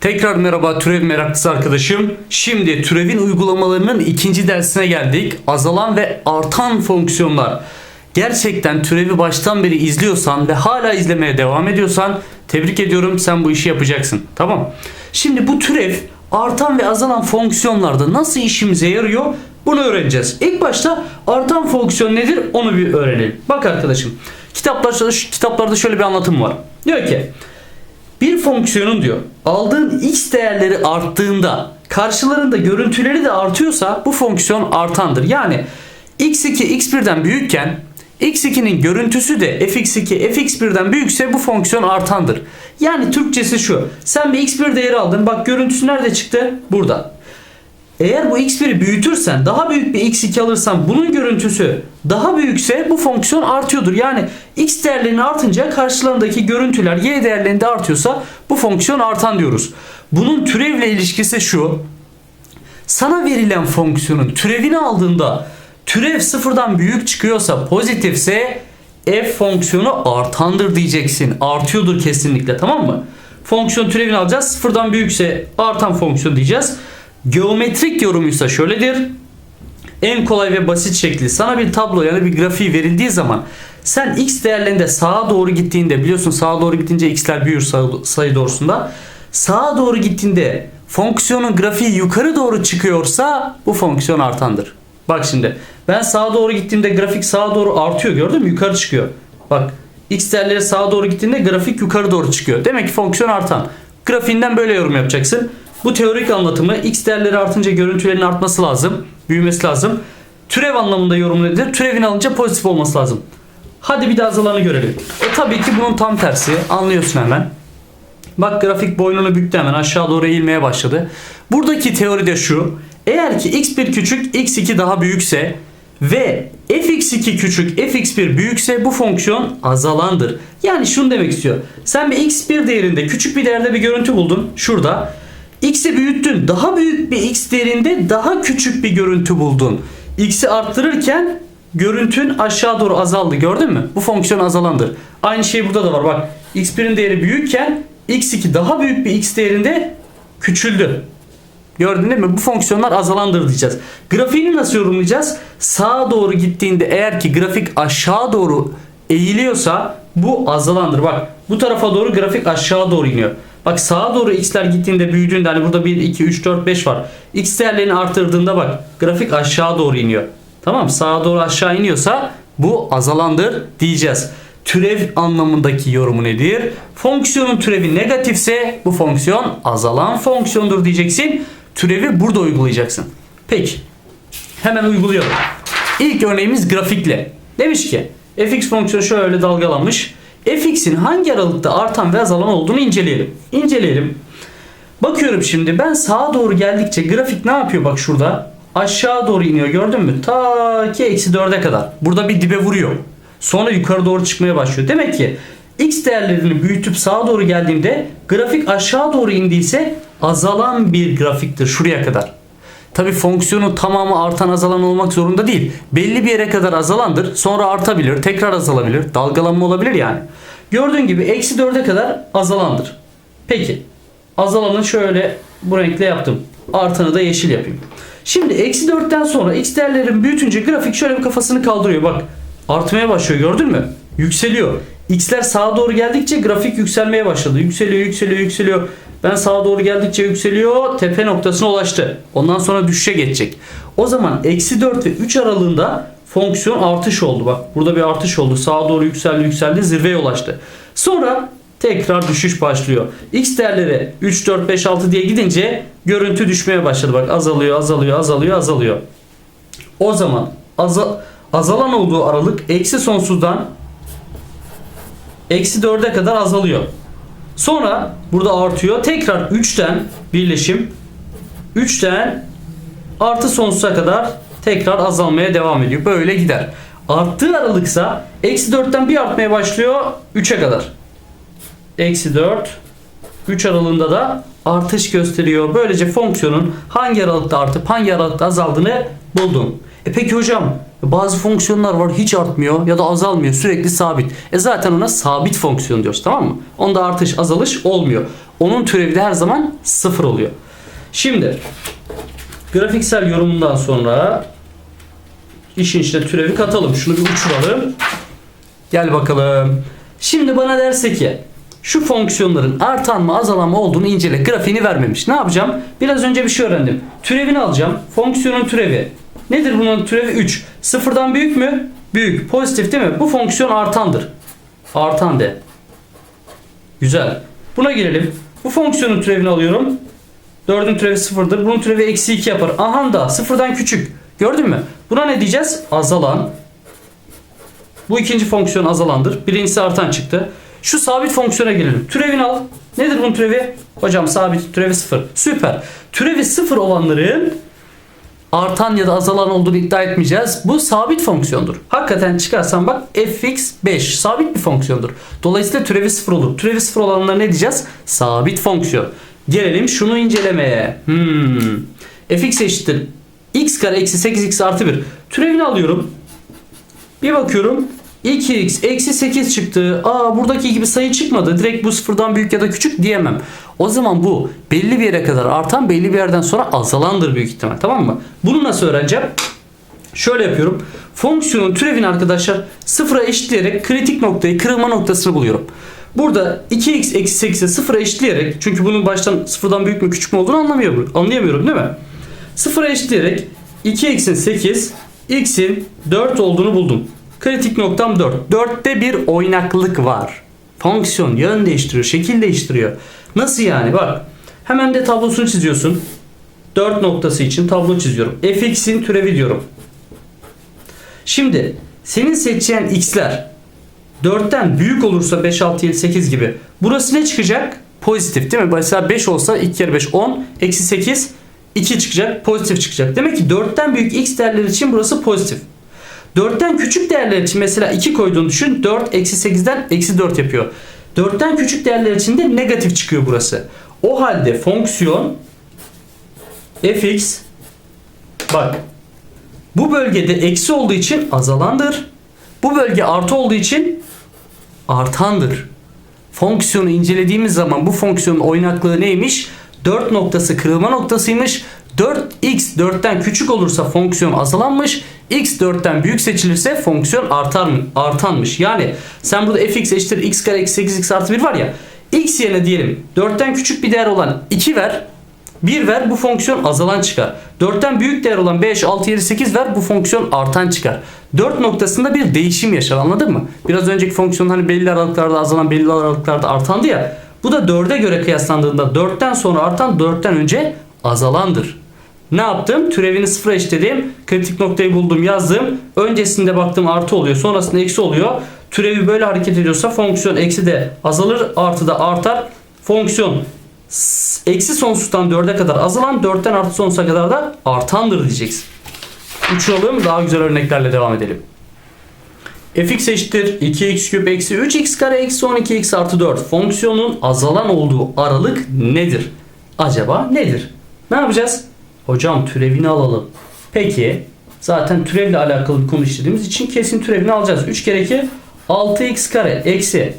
Tekrar merhaba türev meraklısı arkadaşım. Şimdi türevin uygulamalarının ikinci dersine geldik. Azalan ve artan fonksiyonlar. Gerçekten türevi baştan beri izliyorsan ve hala izlemeye devam ediyorsan tebrik ediyorum sen bu işi yapacaksın. Tamam. Şimdi bu türev artan ve azalan fonksiyonlarda nasıl işimize yarıyor bunu öğreneceğiz. İlk başta artan fonksiyon nedir onu bir öğrenelim. Bak arkadaşım kitaplarda, kitaplarda şöyle bir anlatım var. Diyor ki bir fonksiyonun diyor aldığın x değerleri arttığında karşılarında görüntüleri de artıyorsa bu fonksiyon artandır. Yani x2 x1'den büyükken x2'nin görüntüsü de fx2 fx1'den büyükse bu fonksiyon artandır. Yani Türkçesi şu. Sen bir x1 değeri aldın. Bak görüntüsü nerede çıktı? Burada. Eğer bu x1'i büyütürsen daha büyük bir x2 alırsan bunun görüntüsü daha büyükse bu fonksiyon artıyordur. Yani x değerlerini artınca karşılarındaki görüntüler y değerlerinde artıyorsa bu fonksiyon artan diyoruz. Bunun türevle ilişkisi şu. Sana verilen fonksiyonun türevini aldığında türev sıfırdan büyük çıkıyorsa pozitifse f fonksiyonu artandır diyeceksin. Artıyordur kesinlikle tamam mı? Fonksiyon türevini alacağız. Sıfırdan büyükse artan fonksiyon diyeceğiz. Geometrik yorumuysa şöyledir. En kolay ve basit şekli sana bir tablo yani bir grafiği verildiği zaman sen x değerlerinde sağa doğru gittiğinde biliyorsun sağa doğru gittiğince x'ler büyür sayı, doğrusunda. Sağa doğru gittiğinde fonksiyonun grafiği yukarı doğru çıkıyorsa bu fonksiyon artandır. Bak şimdi ben sağa doğru gittiğimde grafik sağa doğru artıyor gördün mü? Yukarı çıkıyor. Bak x değerleri sağa doğru gittiğinde grafik yukarı doğru çıkıyor. Demek ki fonksiyon artan. Grafiğinden böyle yorum yapacaksın. Bu teorik anlatımı x değerleri artınca görüntülerin artması lazım. Büyümesi lazım. Türev anlamında yorum nedir? Türevini alınca pozitif olması lazım. Hadi bir de azalanı görelim. E tabii ki bunun tam tersi. Anlıyorsun hemen. Bak grafik boynunu büktü hemen aşağı doğru eğilmeye başladı. Buradaki teori de şu. Eğer ki x1 küçük x2 daha büyükse ve fx2 küçük fx1 büyükse bu fonksiyon azalandır. Yani şunu demek istiyor. Sen bir x1 değerinde küçük bir değerde bir görüntü buldun. Şurada. X'i büyüttün. Daha büyük bir x değerinde daha küçük bir görüntü buldun. X'i arttırırken görüntün aşağı doğru azaldı. Gördün mü? Bu fonksiyon azalandır. Aynı şey burada da var. Bak x1'in değeri büyükken x2 daha büyük bir x değerinde küçüldü. Gördün değil mi? Bu fonksiyonlar azalandır diyeceğiz. Grafiğini nasıl yorumlayacağız? Sağa doğru gittiğinde eğer ki grafik aşağı doğru eğiliyorsa bu azalandır. Bak bu tarafa doğru grafik aşağı doğru iniyor. Bak sağa doğru x'ler gittiğinde büyüdüğünde hani burada 1, 2, 3, 4, 5 var. X değerlerini arttırdığında bak grafik aşağı doğru iniyor. Tamam sağa doğru aşağı iniyorsa bu azalandır diyeceğiz. Türev anlamındaki yorumu nedir? Fonksiyonun türevi negatifse bu fonksiyon azalan fonksiyondur diyeceksin. Türevi burada uygulayacaksın. Peki. Hemen uygulayalım. İlk örneğimiz grafikle. Demiş ki fx fonksiyonu şöyle dalgalanmış. Fx'in hangi aralıkta artan ve azalan olduğunu inceleyelim. İnceleyelim. Bakıyorum şimdi ben sağa doğru geldikçe grafik ne yapıyor bak şurada. Aşağı doğru iniyor gördün mü? Ta ki eksi 4'e kadar. Burada bir dibe vuruyor. Sonra yukarı doğru çıkmaya başlıyor. Demek ki x değerlerini büyütüp sağa doğru geldiğimde grafik aşağı doğru indiyse azalan bir grafiktir şuraya kadar. Tabi fonksiyonun tamamı artan azalan olmak zorunda değil. Belli bir yere kadar azalandır. Sonra artabilir, tekrar azalabilir. Dalgalanma olabilir yani. Gördüğün gibi eksi 4'e kadar azalandır. Peki. Azalanı şöyle bu renkle yaptım. Artanı da yeşil yapayım. Şimdi eksi 4'ten sonra x değerlerin büyütünce grafik şöyle bir kafasını kaldırıyor. Bak artmaya başlıyor gördün mü? Yükseliyor. X'ler sağa doğru geldikçe grafik yükselmeye başladı. Yükseliyor, yükseliyor, yükseliyor. Ben sağa doğru geldikçe yükseliyor. Tepe noktasına ulaştı. Ondan sonra düşüşe geçecek. O zaman eksi 4 ve 3 aralığında fonksiyon artış oldu. Bak burada bir artış oldu. Sağa doğru yükseldi, yükseldi. Zirveye ulaştı. Sonra tekrar düşüş başlıyor. X değerleri 3, 4, 5, 6 diye gidince görüntü düşmeye başladı. Bak azalıyor, azalıyor, azalıyor, azalıyor. O zaman azal azalan olduğu aralık eksi sonsuzdan eksi 4'e kadar azalıyor. Sonra burada artıyor. Tekrar 3'ten birleşim 3'ten artı sonsuza kadar tekrar azalmaya devam ediyor. Böyle gider. Arttığı aralıksa eksi 4'ten bir artmaya başlıyor 3'e kadar. Eksi 4 3 aralığında da artış gösteriyor. Böylece fonksiyonun hangi aralıkta artıp hangi aralıkta azaldığını buldum. E peki hocam bazı fonksiyonlar var hiç artmıyor ya da azalmıyor sürekli sabit. E zaten ona sabit fonksiyon diyoruz tamam mı? Onda artış azalış olmuyor. onun türevi de her zaman sıfır oluyor. Şimdi grafiksel yorumundan sonra işin içine türevi katalım. Şunu bir uçuralım. Gel bakalım. Şimdi bana derse ki şu fonksiyonların artan mı azalan mı olduğunu incele. Grafiğini vermemiş. Ne yapacağım? Biraz önce bir şey öğrendim. Türevini alacağım. Fonksiyonun türevi. Nedir bunun türevi? 3. Sıfırdan büyük mü? Büyük. Pozitif değil mi? Bu fonksiyon artandır. Artan de. Güzel. Buna gelelim. Bu fonksiyonun türevini alıyorum. 4'ün türevi sıfırdır. Bunun türevi eksi 2 yapar. Aha da sıfırdan küçük. Gördün mü? Buna ne diyeceğiz? Azalan. Bu ikinci fonksiyon azalandır. Birincisi artan çıktı. Şu sabit fonksiyona gelelim. Türevini al. Nedir bunun türevi? Hocam sabit türevi sıfır. Süper. Türevi sıfır olanların artan ya da azalan olduğunu iddia etmeyeceğiz. Bu sabit fonksiyondur. Hakikaten çıkarsan bak fx 5 sabit bir fonksiyondur. Dolayısıyla türevi sıfır olur. Türevi sıfır olanlara ne diyeceğiz? Sabit fonksiyon. Gelelim şunu incelemeye. Hmm. fx eşittir x kare eksi 8x artı 1. Türevini alıyorum. Bir bakıyorum 2x eksi 8 çıktı. Aa buradaki gibi sayı çıkmadı. Direkt bu sıfırdan büyük ya da küçük diyemem. O zaman bu belli bir yere kadar artan belli bir yerden sonra azalandır büyük ihtimal. Tamam mı? Bunu nasıl öğreneceğim? Şöyle yapıyorum. Fonksiyonun türevini arkadaşlar sıfıra eşitleyerek kritik noktayı kırılma noktasını buluyorum. Burada 2x eksi 8'i sıfıra eşitleyerek çünkü bunun baştan sıfırdan büyük mü küçük mü olduğunu anlamıyorum. Anlayamıyorum değil mi? Sıfıra eşitleyerek 2x'in 8, x'in 4 olduğunu buldum. Kritik noktam 4. 4'te bir oynaklık var. Fonksiyon yön değiştiriyor, şekil değiştiriyor. Nasıl yani? Bak. Hemen de tablosunu çiziyorsun. 4 noktası için tablo çiziyorum. fx'in türevi diyorum. Şimdi senin seçeceğin x'ler 4'ten büyük olursa 5, 6, 7, 8 gibi. Burası ne çıkacak? Pozitif değil mi? Mesela 5 olsa 2 kere 5 10. Eksi 8 2 çıkacak. Pozitif çıkacak. Demek ki 4'ten büyük x değerleri için burası pozitif. 4'ten küçük değerler için mesela 2 koyduğunu düşün. 4 eksi 8'den eksi 4 yapıyor. 4'ten küçük değerler için de negatif çıkıyor burası. O halde fonksiyon fx bak bu bölgede eksi olduğu için azalandır. Bu bölge artı olduğu için artandır. Fonksiyonu incelediğimiz zaman bu fonksiyonun oynaklığı neymiş? 4 noktası kırılma noktasıymış. 4x 4'ten küçük olursa fonksiyon azalanmış. x 4'ten büyük seçilirse fonksiyon artar mı? Artanmış. Yani sen burada fx eşittir x kare eksi 8x artı 1 var ya. x yerine diyelim 4'ten küçük bir değer olan 2 ver. 1 ver bu fonksiyon azalan çıkar. 4'ten büyük değer olan 5, 6, 7, 8 ver bu fonksiyon artan çıkar. 4 noktasında bir değişim yaşar anladın mı? Biraz önceki fonksiyon hani belli aralıklarda azalan belli aralıklarda artandı ya. Bu da 4'e göre kıyaslandığında 4'ten sonra artan 4'ten önce azalandır. Ne yaptım? Türevini sıfıra eşitledim. Kritik noktayı buldum yazdım. Öncesinde baktım artı oluyor. Sonrasında eksi oluyor. Türevi böyle hareket ediyorsa fonksiyon eksi de azalır. Artı da artar. Fonksiyon eksi sonsuzdan 4'e kadar azalan 4'ten artı sonsuza kadar da artandır diyeceksin. Uçuralım daha güzel örneklerle devam edelim. fx eşittir 2x küp eksi 3x kare eksi 12x artı 4 fonksiyonun azalan olduğu aralık nedir? Acaba nedir? Ne yapacağız? Hocam türevini alalım. Peki zaten türevle alakalı bir konu işlediğimiz için kesin türevini alacağız. 3 kere 2 6x kare eksi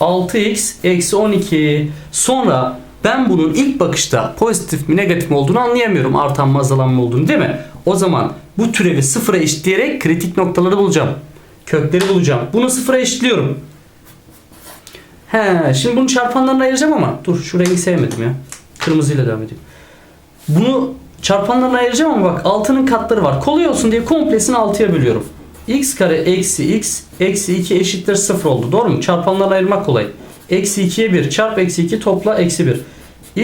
6x eksi 12 sonra ben bunun ilk bakışta pozitif mi negatif mi olduğunu anlayamıyorum. Artan mı azalan mı olduğunu değil mi? O zaman bu türevi sıfıra eşitleyerek kritik noktaları bulacağım. Kökleri bulacağım. Bunu sıfıra eşitliyorum. He, şimdi bunu çarpanlarına ayıracağım ama dur şu rengi sevmedim ya. Kırmızıyla devam edeyim. Bunu çarpanlarına ayıracağım ama bak altının katları var. Kolay olsun diye komplesini 6'ya bölüyorum. x kare eksi x eksi 2 eşittir 0 oldu. Doğru mu? Çarpanlarına ayırmak kolay. Eksi 2'ye 1 çarp eksi 2 topla eksi 1.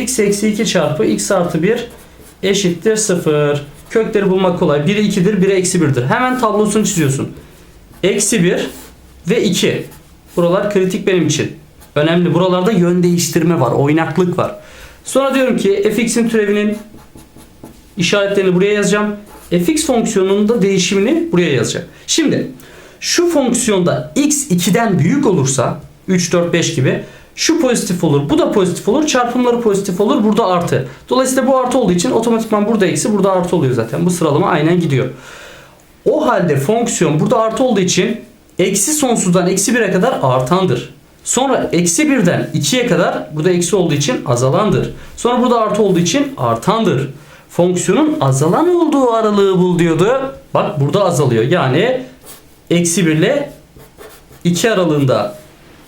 x eksi 2 çarpı x artı 1 eşittir 0. Kökleri bulmak kolay. 1'i 2'dir 1'i eksi 1'dir. Hemen tablosunu çiziyorsun. Eksi 1 ve 2. Buralar kritik benim için. Önemli. Buralarda yön değiştirme var. Oynaklık var. Sonra diyorum ki fx'in türevinin işaretlerini buraya yazacağım. fx fonksiyonunun da değişimini buraya yazacağım. Şimdi şu fonksiyonda x 2'den büyük olursa 3, 4, 5 gibi şu pozitif olur, bu da pozitif olur. Çarpımları pozitif olur, burada artı. Dolayısıyla bu artı olduğu için otomatikman burada eksi, burada artı oluyor zaten. Bu sıralama aynen gidiyor. O halde fonksiyon burada artı olduğu için eksi sonsuzdan eksi 1'e kadar artandır. Sonra eksi 1'den 2'ye kadar burada eksi olduğu için azalandır. Sonra burada artı olduğu için artandır. Fonksiyonun azalan olduğu aralığı bul diyordu. Bak burada azalıyor. Yani eksi 1 ile 2 aralığında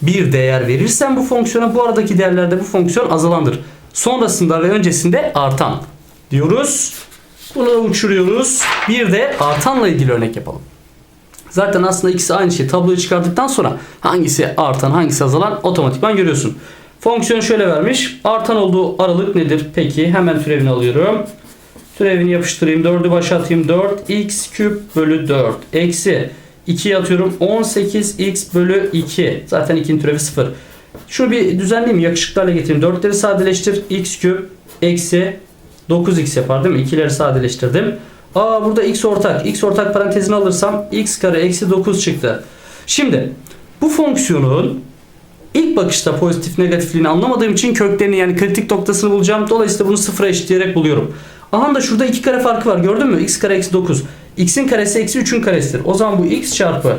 bir değer verirsen bu fonksiyona bu aradaki değerlerde bu fonksiyon azalandır. Sonrasında ve öncesinde artan diyoruz. Bunu uçuruyoruz. Bir de artanla ilgili örnek yapalım. Zaten aslında ikisi aynı şey. Tabloyu çıkardıktan sonra hangisi artan hangisi azalan otomatikman görüyorsun. Fonksiyon şöyle vermiş. Artan olduğu aralık nedir? Peki hemen türevini alıyorum. Türevini yapıştırayım. 4'ü başa atayım. 4x küp bölü 4 eksi 2'ye atıyorum. 18x bölü 2. Zaten 2'nin türevi 0. Şunu bir düzenleyeyim. Yakışıklı hale getireyim. 4'leri sadeleştir. x küp eksi 9x yapar değil mi? 2'leri sadeleştirdim. Aa burada x ortak. x ortak parantezini alırsam x kare eksi 9 çıktı. Şimdi bu fonksiyonun ilk bakışta pozitif negatifliğini anlamadığım için köklerini yani kritik noktasını bulacağım. Dolayısıyla bunu sıfıra eşitleyerek buluyorum. Aha da şurada 2 kare farkı var. Gördün mü? x kare eksi 9. x'in karesi eksi 3'ün karesidir. O zaman bu x çarpı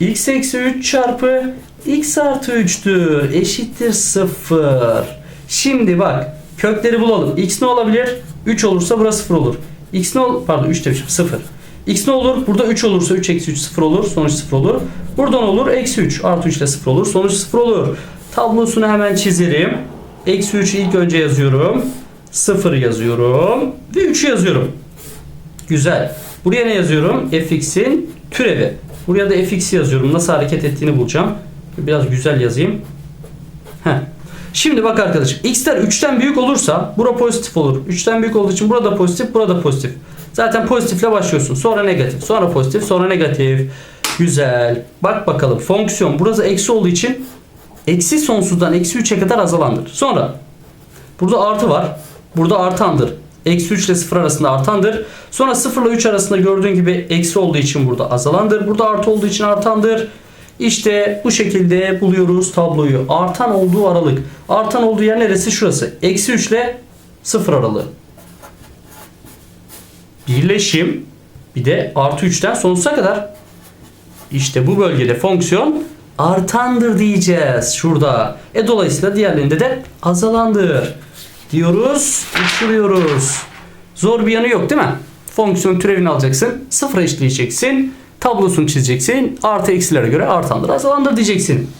x eksi 3 çarpı x artı 3'tür. Eşittir 0. Şimdi bak kökleri bulalım. x ne olabilir? 3 olursa burası 0 olur. x ne olur? Pardon 3 demişim 0. x ne olur? Burada 3 olursa 3 eksi 3 0 olur. Sonuç 0 olur. Buradan olur? Eksi 3 artı 3 ile 0 olur. Sonuç 0 olur. Tablosunu hemen çizerim. Eksi 3'ü ilk önce yazıyorum. 0 yazıyorum. Ve 3'ü yazıyorum. Güzel. Buraya ne yazıyorum? fx'in türevi. Buraya da fx'i yazıyorum. Nasıl hareket ettiğini bulacağım. Biraz güzel yazayım. Şimdi bak arkadaşım x'ler 3'ten büyük olursa bura pozitif olur. 3'ten büyük olduğu için burada pozitif, burada pozitif. Zaten pozitifle başlıyorsun. Sonra negatif, sonra pozitif, sonra negatif. Güzel. Bak bakalım fonksiyon burası eksi olduğu için eksi sonsuzdan eksi 3'e kadar azalandır. Sonra burada artı var. Burada artandır. Eksi 3 ile 0 arasında artandır. Sonra 0 ile 3 arasında gördüğün gibi eksi olduğu için burada azalandır. Burada artı olduğu için artandır. İşte bu şekilde buluyoruz tabloyu. Artan olduğu aralık. Artan olduğu yer neresi? Şurası. Eksi 3 ile 0 aralığı. Birleşim bir de artı 3'ten sonsuza kadar. İşte bu bölgede fonksiyon artandır diyeceğiz şurada. E dolayısıyla diğerlerinde de azalandır diyoruz, uçuruyoruz. Zor bir yanı yok değil mi? Fonksiyon türevini alacaksın, sıfıra eşitleyeceksin, tablosunu çizeceksin, artı eksilere göre artandır, azalandır diyeceksin.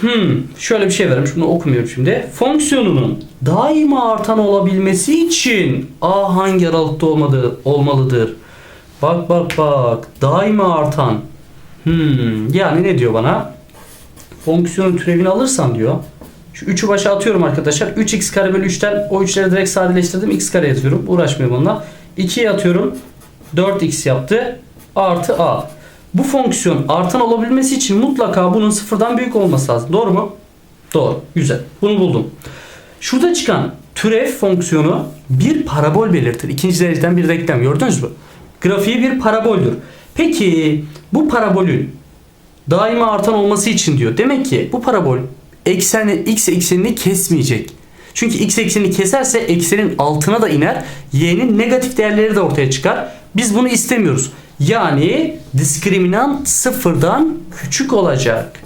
Hmm, şöyle bir şey verim. Şunu okumuyorum şimdi. Fonksiyonunun daima artan olabilmesi için a hangi aralıkta olmadığı olmalıdır? Bak bak bak. Daima artan. Hmm, yani ne diyor bana? Fonksiyonun türevini alırsam diyor. Şu 3'ü başa atıyorum arkadaşlar. 3x kare bölü 3'ten o 3'leri direkt sadeleştirdim. x kare yazıyorum. Uğraşmıyorum onunla. 2'ye atıyorum. 4x yaptı. Artı a. Bu fonksiyon artan olabilmesi için mutlaka bunun sıfırdan büyük olması lazım. Doğru mu? Doğru. Güzel. Bunu buldum. Şurada çıkan türev fonksiyonu bir parabol belirtir. İkinci dereceden bir denklem. Gördünüz mü? Grafiği bir paraboldür. Peki bu parabolün daima artan olması için diyor. Demek ki bu parabol ekseni x eksenini kesmeyecek. Çünkü x eksenini keserse eksenin altına da iner. Y'nin negatif değerleri de ortaya çıkar. Biz bunu istemiyoruz. Yani diskriminant sıfırdan küçük olacak.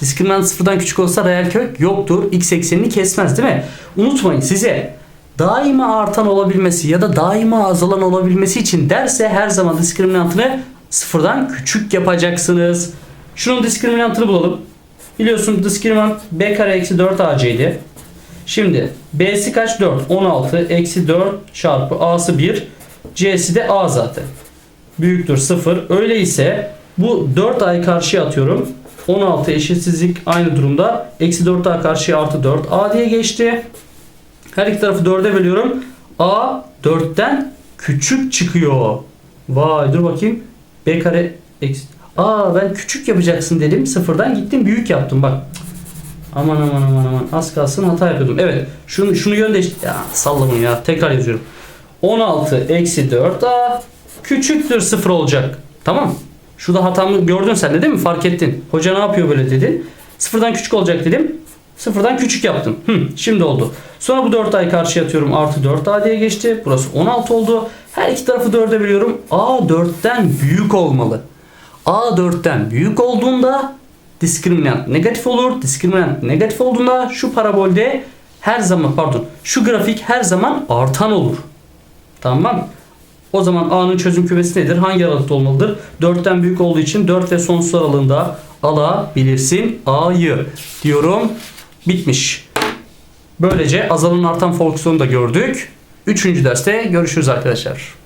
Diskriminant sıfırdan küçük olsa reel kök yoktur. X eksenini kesmez değil mi? Unutmayın size daima artan olabilmesi ya da daima azalan olabilmesi için derse her zaman diskriminantını sıfırdan küçük yapacaksınız. Şunun diskriminantını bulalım. Biliyorsun diskriminant b kare eksi 4 ac'ydi. Şimdi b'si kaç? 4. 16 eksi 4 çarpı a'sı 1. c'si de a zaten. Büyüktür 0. Öyleyse bu 4a'yı karşıya atıyorum. 16 eşitsizlik aynı durumda. Eksi 4a karşıya artı 4a diye geçti. Her iki tarafı 4'e bölüyorum. A 4'ten küçük çıkıyor. Vay dur bakayım. B kare eksi. Aa ben küçük yapacaksın dedim. Sıfırdan gittim büyük yaptım bak. Aman aman aman aman. Az kalsın hata yapıyordum. Evet. Şunu, şunu yön değiş... Ya salla bunu ya. Tekrar yazıyorum. 16 eksi 4a küçüktür 0 olacak. Tamam. Şurada hatamı gördün sen de değil mi? Fark ettin. Hoca ne yapıyor böyle dedin. Sıfırdan küçük olacak dedim. Sıfırdan küçük yaptım. Hı, şimdi oldu. Sonra bu 4a'yı karşıya atıyorum. Artı 4a diye geçti. Burası 16 oldu. Her iki tarafı 4'e bölüyorum. A 4'ten büyük olmalı. A 4'ten büyük olduğunda diskriminant negatif olur. Diskriminant negatif olduğunda şu parabolde her zaman pardon şu grafik her zaman artan olur. Tamam. O zaman A'nın çözüm kümesi nedir? Hangi aralıkta olmalıdır? 4'ten büyük olduğu için 4 ve sonsuz aralığında alabilirsin A'yı diyorum. Bitmiş. Böylece azalan artan fonksiyonu da gördük. Üçüncü derste görüşürüz arkadaşlar.